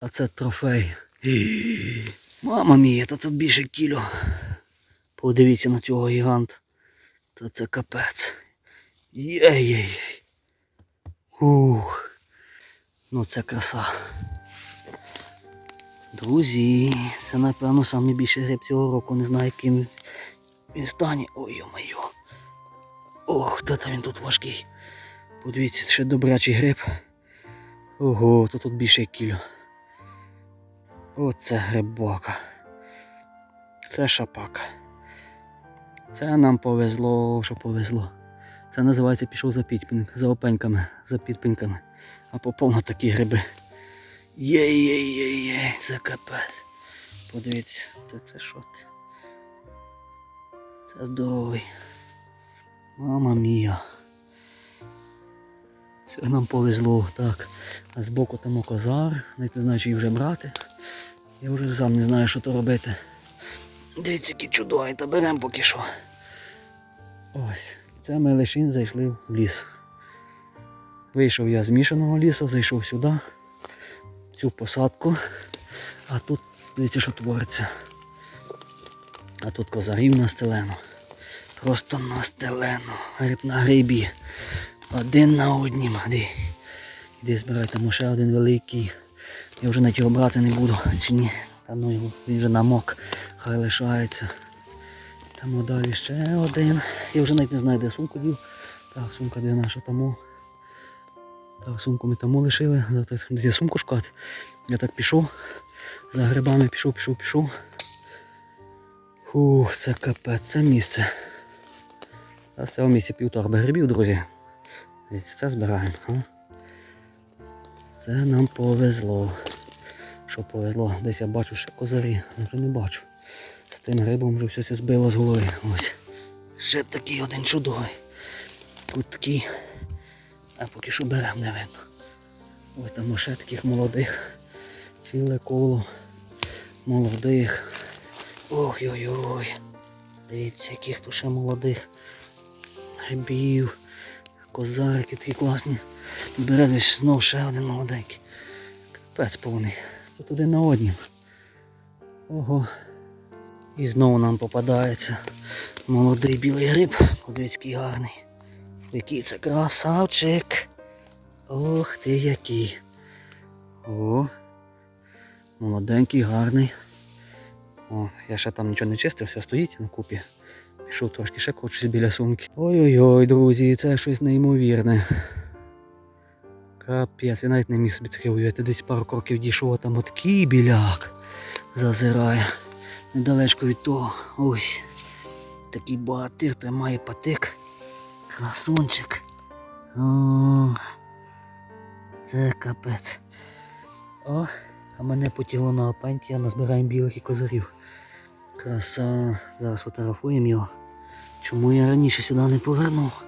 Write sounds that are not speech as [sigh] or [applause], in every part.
А це трофей. Мама мія, та тут більше кіло. Подивіться на цього гіганта. Та це капець. Єй-єй-єй. Ух. Ну це краса. Друзі, це напевно найбільший гриб цього року. Не знаю, яким він стане. Ой йо-моє. Ох, та та він тут важкий. Подивіться, ще добрячий гриб. Ого, то тут більше кіло. Оце грибока. Це шапака. Це нам повезло, що повезло. Це називається пішов за підпінь, за опеньками, за підпіньками. А попав на такі гриби. Єй-єй-єй-єй, це капець. Подивіться, це що ти? Це здоровий. Мама мія. Це нам повезло, так. А збоку там козар, навіть не знаю, чи їх вже брати. Я вже сам не знаю, що то робити. Дивіться, які чудові, та беремо поки що. Ось, це ми лише зайшли в ліс. Вийшов я з мішаного лісу, зайшов сюди, цю посадку. А тут, дивіться, що твориться. А тут козарів настелено. Просто настелено. Гриб на грибі. Один на однім. Іди, Іди збирай, там ще один великий. Я вже навіть його брати не буду. Чи ні? Та ну його, він вже намок, хай лишається. Там далі ще один. Я вже навіть не знаю, де сумку дів. Так, сумка де наша тому. Так, сумку ми тому лишили. Де сумку шукати. Я так пішов. За грибами пішов, пішов, пішов. Фух, це капець, це місце. З цього місця півторби грибів, друзі. Це збираємо. Це нам повезло. Що повезло? Десь я бачу ще козарі, але вже не бачу. З тим грибом вже все збило з голови. Ось. Ще такий один чудовий. Тут такий. А поки що берем не видно. Ось там ще таких молодих. Ціле коло молодих. Ой-ой-ой. Дивіться, яких тут ще молодих грибів, козарики такі класні. Бере десь знов ще один молоденький. Капець повний. Тут один на однім. Ого. І знову нам попадається молодий білий гриб. Подивіться, який гарний. Який це красавчик. Ох ти який. О. Молоденький, гарний. О, я ще там нічого не чистив, все стоїть на купі. Пішов трошки ще корчусь біля сумки. Ой-ой-ой, друзі, це щось неймовірне. Капець, я навіть не міг собі таке уявити. Десь пару кроків дійшов, а там такий біляк зазирає. Недалечко від того. Ось. Такий багатир тримає патик. Красунчик. О, це капець. О, а мене потягло на опаньки, а назбираємо білих і козирів. Краса. Зараз фотографуємо його. Чому я раніше сюди не повернув?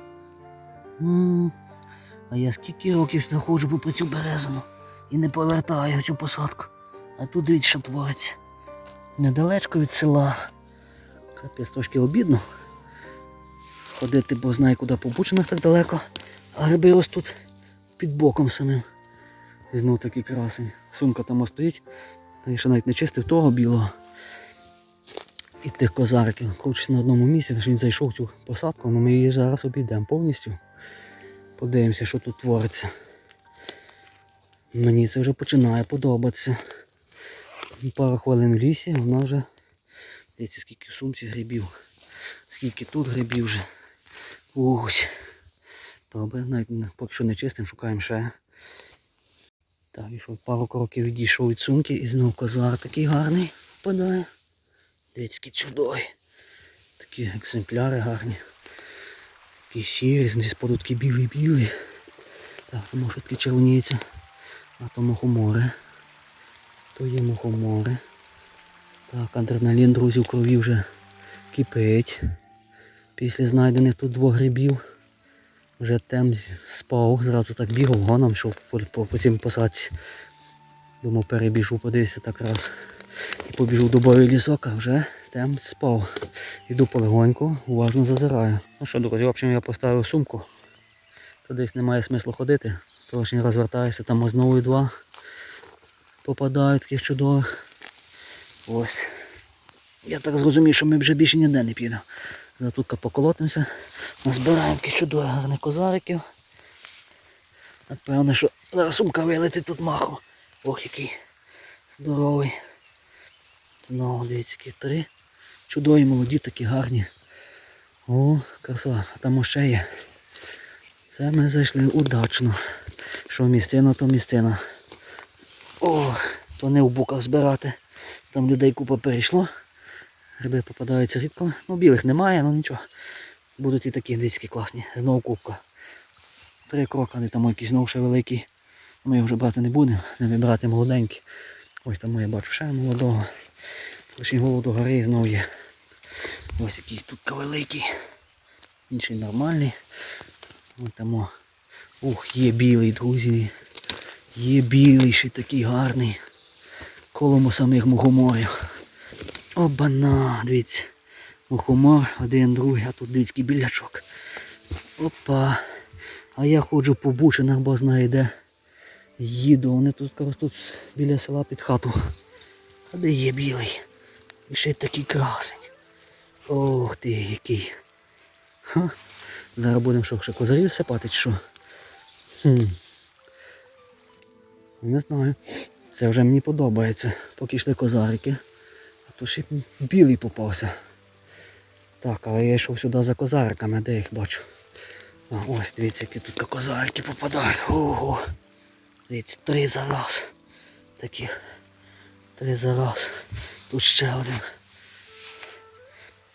м а я скільки років сюди ходжу попри цю березину і не повертаю цю посадку. А тут дивіться, що твориться. Недалечко від села. Капець трошки обідно. Ходити, бо знаю, куди по бучинах так далеко. А гриби ростуть під боком самим. І знов такий красень. Сумка там стоїть. Я ще навіть не чистив того білого. І тих козариків. Кручусь на одному місці, що він зайшов в цю посадку, але ми її зараз обійдемо повністю. Подивимося, що тут твориться. Мені це вже починає подобатися. Пару хвилин в лісі, вона вже дивіться, скільки в сумці грибів. Скільки тут грибів вже. Ось. Добре, навіть поки що не чистим, шукаємо ще. Так, і що пару кроків відійшов від сумки і знов козар такий гарний впадає. Дивіться, який чудовий. Такі екземпляри гарні. Такі сірі, десь поду білий-білий. Так, тому що таке червоніється. А то мухомори. То є мухомори. Так, адреналін, друзі, в крові вже кипить. Після знайдених тут двох грибів. Вже тем спав, зразу так бігав гоном, щоб по, по, по цим посадці. Думав, перебіжу, подивився так раз. І побіжу в дубовий лісок, а вже тем спав. Іду полегоньку, уважно зазираю. Ну що, друзі, в общем, я поставив сумку. То десь немає смислу ходити. Трошки розвертаюся, там знову два. попадають таких чудових. Ось. Я так зрозумів, що ми вже більше ніде не підемо. Зараз тут поколотимося, назбираємо таких чудових гарних козариків. Напевно, що зараз сумка вилетить тут махом. Ох, який здоровий. Знову дивіться, які три. Чудові, молоді, такі гарні. О, краса, а там ще є. Це ми зайшли удачно. Що місцина, то місцина. О, то не в буках збирати. Там людей купа перейшло. Гриби попадаються рідко. Ну, білих немає, ну нічого. Будуть і такі дицькі класні. Знову кубка. Три кроки, де там якийсь знову ще великий. Ми його вже брати не будемо, не вибирати молоденькі. Ось там я бачу ще молодого. Лише голову до гори знову є. Ось якийсь тут великий. Інший нормальний. Ось там. Ух, є білий, друзі. Є білий, ще такий гарний. Коло самих мухоморів. Обана, дивіться. Мухомор, один, другий, а тут дивіться білячок. Опа. А я ходжу по бучинах, бо знаю де. Їду, вони тут тут біля села під хату. А де є білий? І ще такий красень. Ох ти який. Ха. Зараз будемо що, ще козарів сипати чи що? Хм. Не знаю. Це вже мені подобається. Поки йшли козарики. А то ще білий попався. Так, але я йшов сюди за козариками, де їх бачу. А, ось дивіться, які тут козарики попадають. Ого. Дивіться, три за раз. Таких. Три за раз. Тут ще один.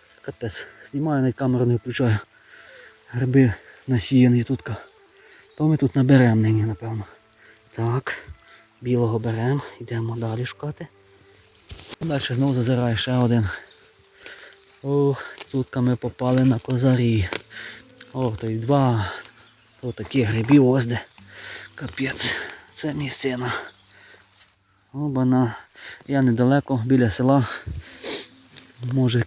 Це капець. Знімаю, навіть камеру не включаю. Гриби насіяні тут. То ми тут наберемо нині, напевно. Так. Білого беремо, йдемо далі шукати. Далі знову зазирає ще один. Ох, тут ми попали на козарі. Ох, то й два. То такі грибів ось де. Капець. Це місцина. Обана. Я недалеко біля села. Може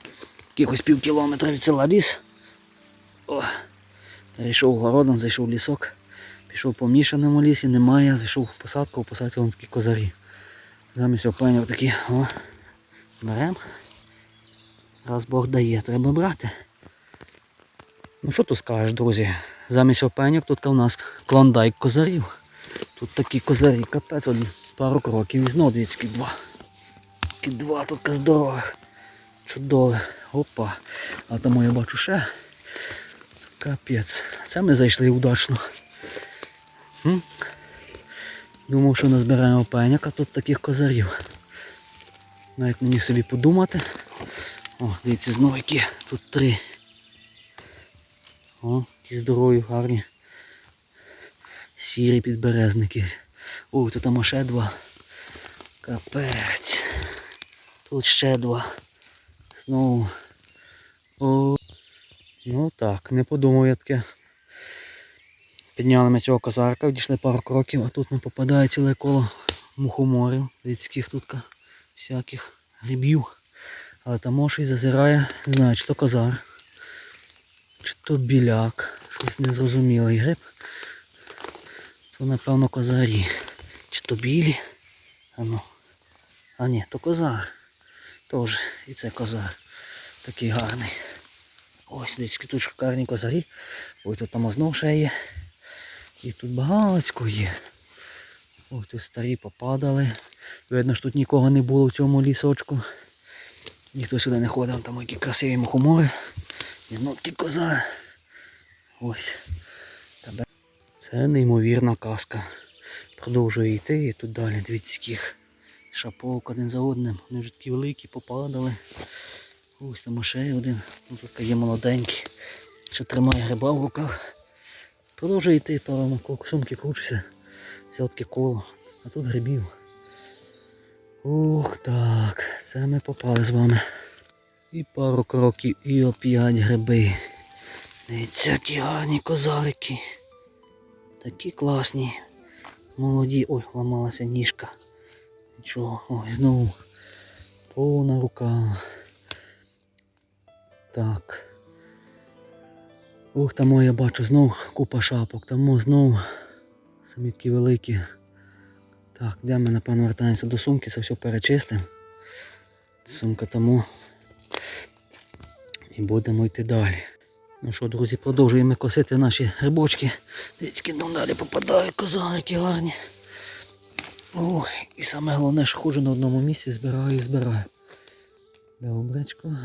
якихось пів кілометра від села ліс. О, перейшов городом, зайшов в лісок. Пішов по мішаному лісі, немає, зайшов в посадку, в посадці вон такі козарі. Замість опенів такі, о, берем. Раз Бог дає, треба брати. Ну що тут скажеш, друзі? Замість опеньок тут у нас клондайк козарів. Тут такі козарі, капець, один пару кроків і знов двічки два. Такі два тут здорових. Чудове. Опа. А тому я бачу ще. Капець. Це ми зайшли удачно. М? Думав, що назбираємо пеняк, тут таких козарів. Навіть мені собі подумати. О, дивіться, знову які тут три. О, які здорові, гарні. Сірі підберезники. Ой, тут там ще два. Капець. Тут ще два. Знову. О. Ну так, не подумав я таке. Підняли ми цього козарка, дійшли пару кроків, а тут не попадає ціле коло мухоморів, людських тут всяких грибів. Але там може зазирає, не знаю, чи то козар, чи то біляк, щось незрозумілий гриб. То напевно козарі. Чи то білі. А ну. А ні, то козар. Тож, і це козар. Такий гарний. Ось людські тут шикарні козарі. Ой, тут там знов ще є. Їх тут багатько є. Ой, тут старі попадали. Видно, що тут нікого не було в цьому лісочку. Ніхто сюди не ходив, там які красиві мухомори. І знов такі коза. Ось. Це неймовірна казка. Продовжує йти і тут далі. Дивіться, яких шаповок один за одним. Вони вже такі великі, попадали. Ось там ще один. Ну, тут є молоденький. Ще тримає гриба в руках. Продовжує йти, коло сумки кручуся. Взяв таке коло. А тут грибів. Ух так, це ми попали з вами. І пару кроків, і оп'ять гриби. Дивіться, які гарні козарики. Такі класні. Молоді. Ой, ламалася ніжка. Нічого, ой, знову повна рука. Так. Ух, там я бачу знов купа шапок, там знов самі такі великі. Так, де ми, напевно, вертаємося до сумки, це все перечистимо. Сумка тому. І будемо йти далі. Ну що, друзі, продовжуємо косити наші грибочки. Дивіться, нам далі попадають козарики гарні. Ох, і саме головне, що ходжу на одному місці, збираю і збираю. Добречко.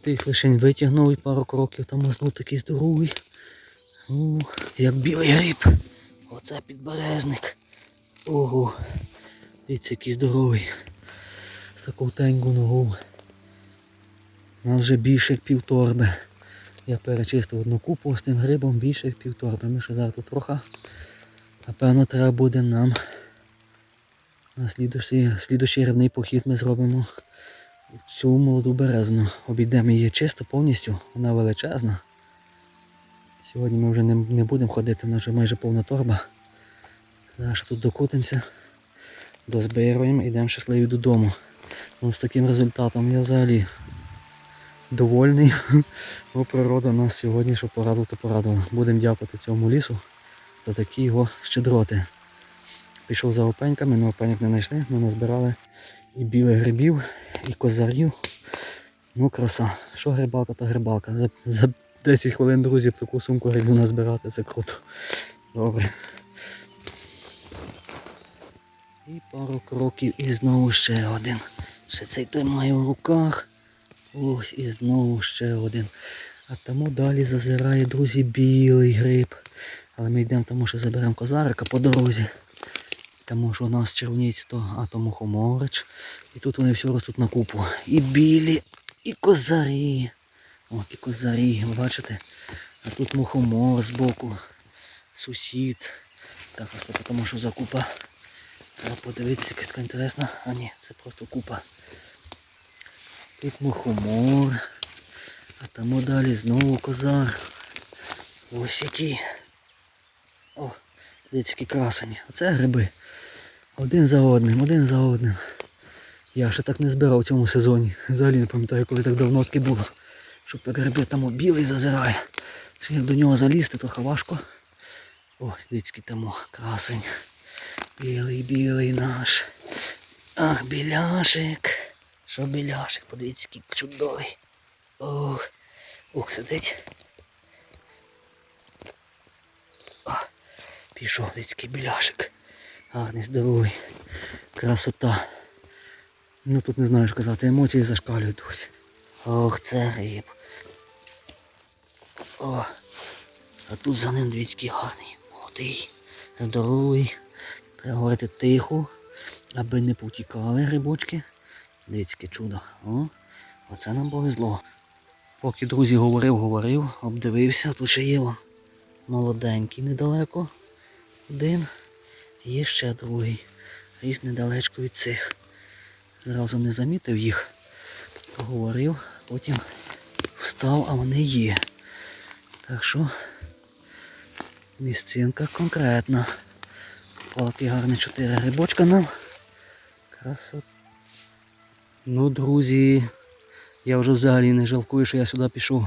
Тих лишень витягнув і пару кроків там мазнув такий здоровий. Ух, як білий гриб. Оце підберезник. Ого. Дивіться, який здоровий. Таку теньку ногу. Нас вже більше як півторби. Я перечистив одну купу з тим грибом більше як півторби. Ми ще зараз тут трохи. Напевно, треба буде нам на слідущий, слідущий грибний похід ми зробимо цю молоду березну. Обійдемо її чисто повністю, вона величезна. Сьогодні ми вже не, не будемо ходити, в нас вже майже повна торба. Зараз тут докрутимося, дозбируємо і йдемо щасливі додому. Ну, з таким результатом я взагалі довольний. [laughs] Ну, природа нас сьогодні, що порадувала, то порадувала. Будемо дякувати цьому лісу за такі його щедроти. Пішов за опеньками, але опеньок не знайшли. Ми назбирали і білих грибів, і козарів. Ну, краса. Що грибалка, то грибалка. За, за 10 хвилин, друзі, б таку сумку грибів назбирати, це круто. Добре. І пару кроків і знову ще один. Ще цей тримаю в руках. Ось і знову ще один. А тому далі зазирає, друзі, білий гриб. Але ми йдемо, тому що заберемо козарика по дорозі. Тому що у нас червоніць то а то мухомореч. І тут вони все ростуть на купу. І білі, і козарі. О, і козарі, бачите? А тут мухомор збоку. Сусід. Так, ось тому що за купа. Треба подивитися, яка така інтересна. А ні, це просто купа. Тут мухомор. А там далі знову козар. Ось які. О, дивіться, які красені. Оце гриби. Один за одним, один за одним. Я ще так не збирав у цьому сезоні. Взагалі не пам'ятаю, коли так давно таке було. Щоб так гриби там білий зазирає. Що як до нього залізти, трохи важко. Ось, дивіться, там красень. Білий, білий наш. Ах, біляшик. Що біляшик? Подивіться, який чудовий. Ох, ох, сидить. О, пішов, який біляшик. Гарний, здоровий. Красота. Ну тут не знаю, що казати, емоції зашкалюють ось. Ох, це гриб. О, а тут за ним дивіться, який гарний. Молодий, здоровий. Треба говорити тихо, аби не повтікали грибочки. Дивіться, яке чудо. О, оце нам повезло. Поки друзі говорив, говорив, обдивився, тут ще є вон молоденький недалеко. Один. Є ще другий. Ріс недалечко від цих. Зразу не замітив їх. Поговорив, потім встав, а вони є. Так що місцинка конкретна. Палки гарні чотири грибочка нам. Красота. Ну, друзі, я вже взагалі не жалкую, що я сюди пішов.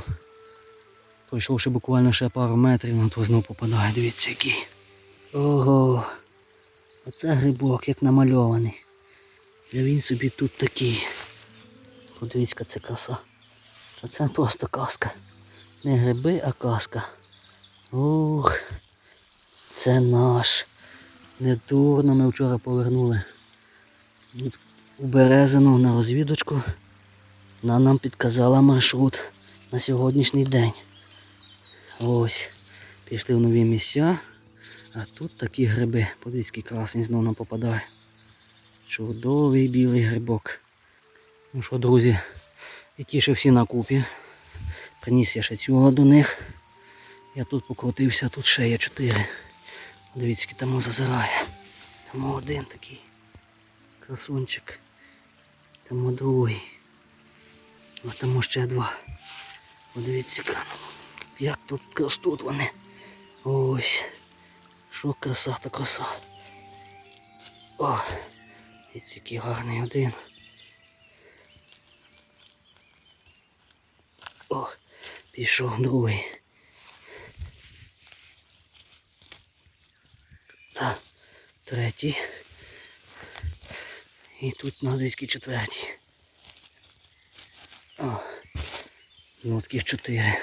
Пройшов ще буквально ще пару метрів, на то знов попадає. Дивіться який. Ого. Оце грибок, як намальований. І він собі тут такий. Подивіться, це краса. Це просто казка. Не гриби, а казка. Ух, це наш. Недурно ми вчора повернули. У Березину на розвідочку. Вона нам підказала маршрут на сьогоднішній день. Ось. Пішли в нові місця. А тут такі гриби. Подивіться, який красень знову нам попадає. Чудовий білий грибок. Ну що, друзі, і ті, що всі на купі. Приніс я ще цього до них. Я тут покрутився, тут ще є чотири. Дивіться, там зазирає. Там один такий красунчик. Там другий. А там ще два. Подивіться, як тут ростуть вони. Ось. Що краса та краса. О, дивіться, який гарний один. О, пішов другий. Та третій. І тут на звідки четвертій. О, ну таких чотири.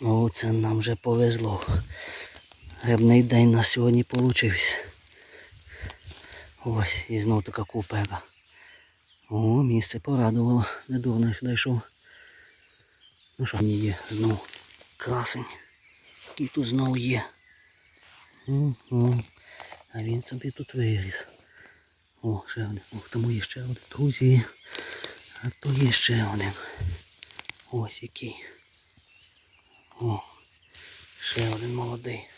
О, це нам вже повезло. Грибний день на сьогодні получився. Ось, і знов така купера. О, місце порадувало. Не дурно я сюди йшов. Ну що, мені є знов красень. Який тут знов є. А він собі тут виріс. О, ще один. О, тому є ще один. Друзі. А то є ще один. Ось який. О, ще один молодий.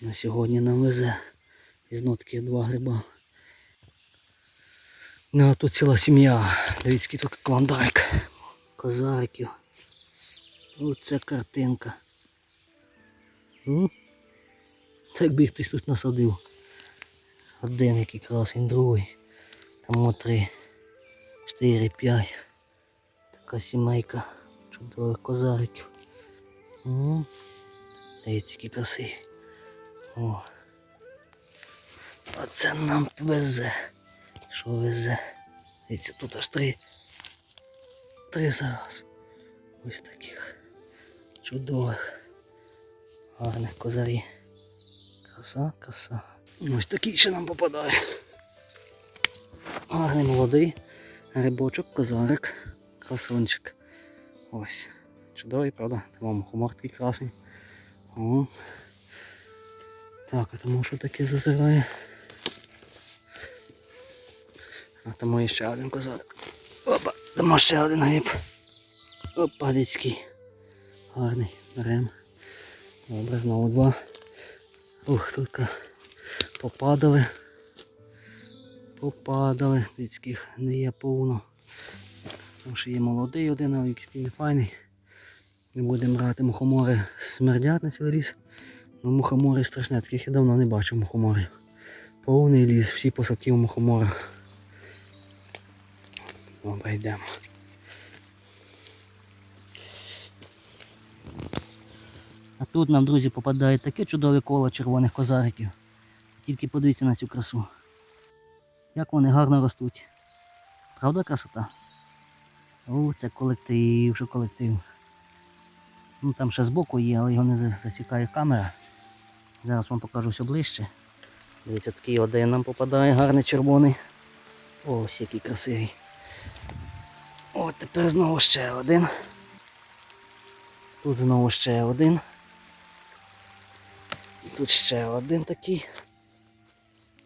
На сьогодні нам везе. І знов таки два гриба. Ну, а тут ціла сім'я. Дивіться, який тут клондайк. Козариків. Оце картинка. Так би хтось тут насадив. Один який красень, другий. Там три, чотири, п'ять. Така сімейка чудових козариків. М? Дивіться, які красиві. О. Оце нам везе. Що везе? Дивіться, тут аж три. Три зараз. Ось таких чудових. Гарних козарі. Краса, краса. Ось такий ще нам попадає. Гарний молодий грибочок, козарик, красунчик. Ось. Чудовий, правда? Тому хумор такий красний. О. Так, а тому що таке зазирає? А тому є ще один козарик. Опа, тому ще один гриб. Опа, дицький. Гарний. Берем. Добре, знову два. Ух, тут попадали. Попадали. Дицьких не є повно. Тому що є молодий один, але якийсь не файний. Не будемо брати мухомори смердять на цілий ліс. Ну мухомори страшне, таких я давно не бачив мухоморів. Повний ліс, всі посадки у мухоморах. Добре, йдемо. Тут нам, друзі, попадає таке чудове коло червоних козариків. Тільки подивіться на цю красу. Як вони гарно ростуть. Правда красота? О, це колектив, що колектив. Ну там ще збоку є, але його не засікає камера. Зараз вам покажу все ближче. Дивіться, такий один нам попадає, гарний червоний. Ось який красивий. О, тепер знову ще один. Тут знову ще один. І Тут ще один такий.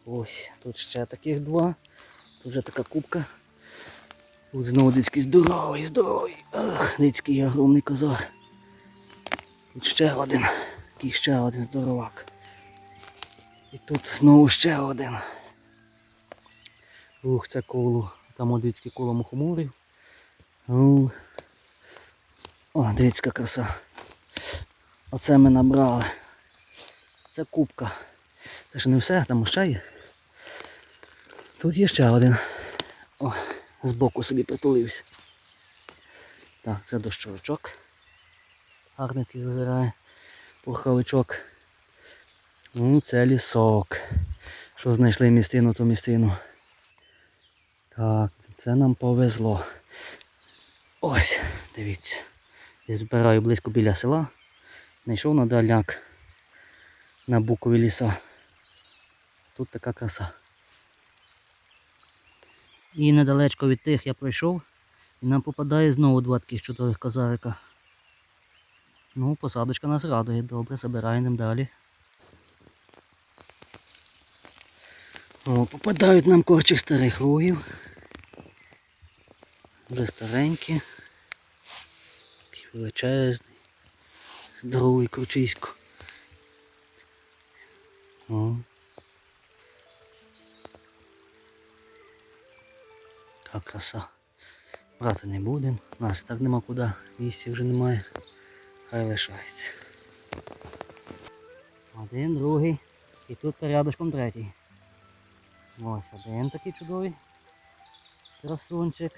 Ось, тут ще таких два. Тут вже така кубка. Тут знову дицький здоровий, здоровий. Ах, дицький огромний козар. Тут ще один. Такий ще один здоровак. І тут знову ще один. Ух, це коло. Там одицьке коло мухоморів. О, дивіться, краса. Оце ми набрали. Це кубка. Це ж не все, там ще є. Тут є ще один. О, збоку собі притулився. Так, це дощовичок. Гарний такий зазирає. Пуховичок. Ну, це лісок. Що знайшли містину, то містину. Так, це нам повезло. Ось, дивіться. Збираю близько біля села. Знайшов на daляк на букові ліса. Тут така краса. І недалечко від тих я пройшов. І нам попадає знову два таких чудових козарика. Ну, посадочка нас радує. Добре, забираємо далі. О, попадають нам корчі старих рогів. Вже старенькі. Величезний. Здоровий кручисько. О. Така краса. Брати не будемо. Нас так нема куди. Місця вже немає. Хай лишається. Один, другий. І тут порядочком третій. Ось один такий чудовий. Красунчик.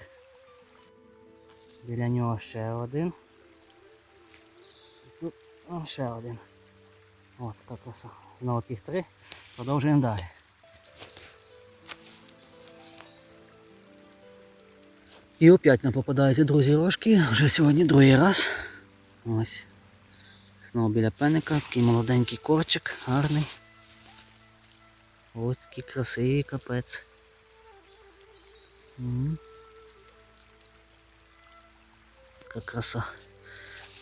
Біля нього ще один. І тут ще один. От краса. Знову тих три. Продовжуємо далі. І опять нам попадаються друзі рожки. Вже сьогодні другий раз. Ось. Знову біля пеника, такий молоденький корчик, гарний. Ось такий красивий капець. Така краса.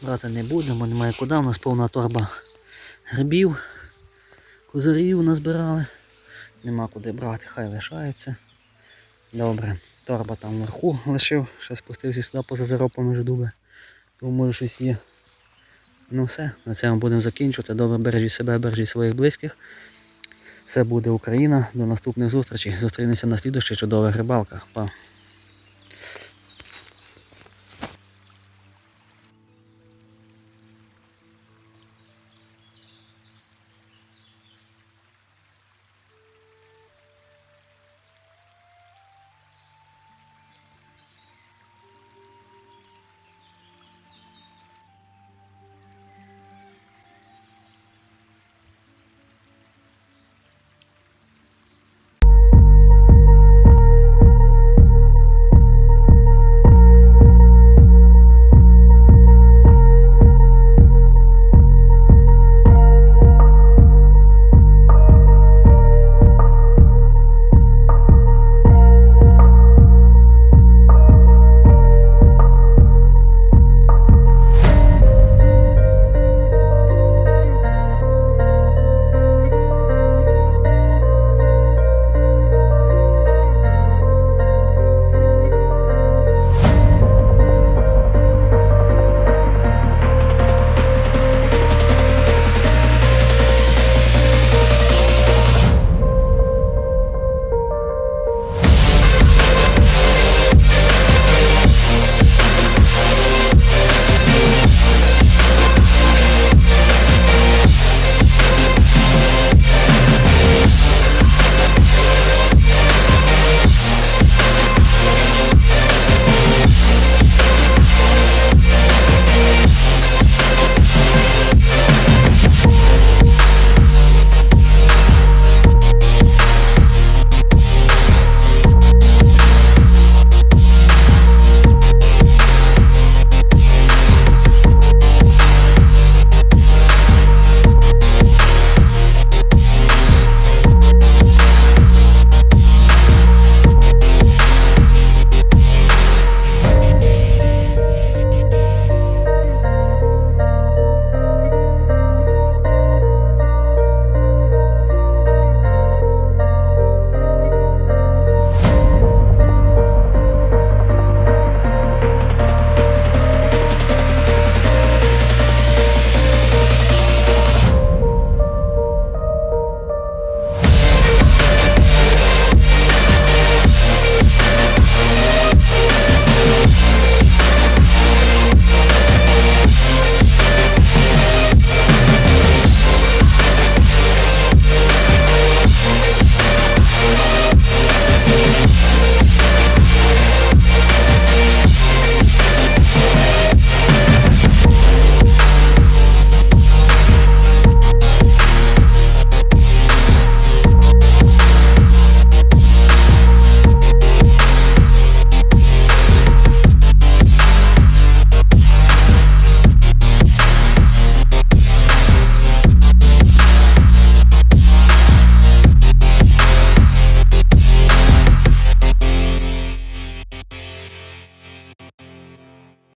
Брати не будемо, немає куди, у нас повна торба грибів, козирів назбирали. Нема куди брати, хай лишається. Добре, торба там вверху лишив, ще спустився сюди поза заропами між дуби. Тому щось є. Ну все, на цьому будемо закінчувати. Добре, бережіть себе, бережіть своїх близьких. Все буде Україна. До наступних зустрічей. Зустрінемося на слідущих чудових рибалках. Па.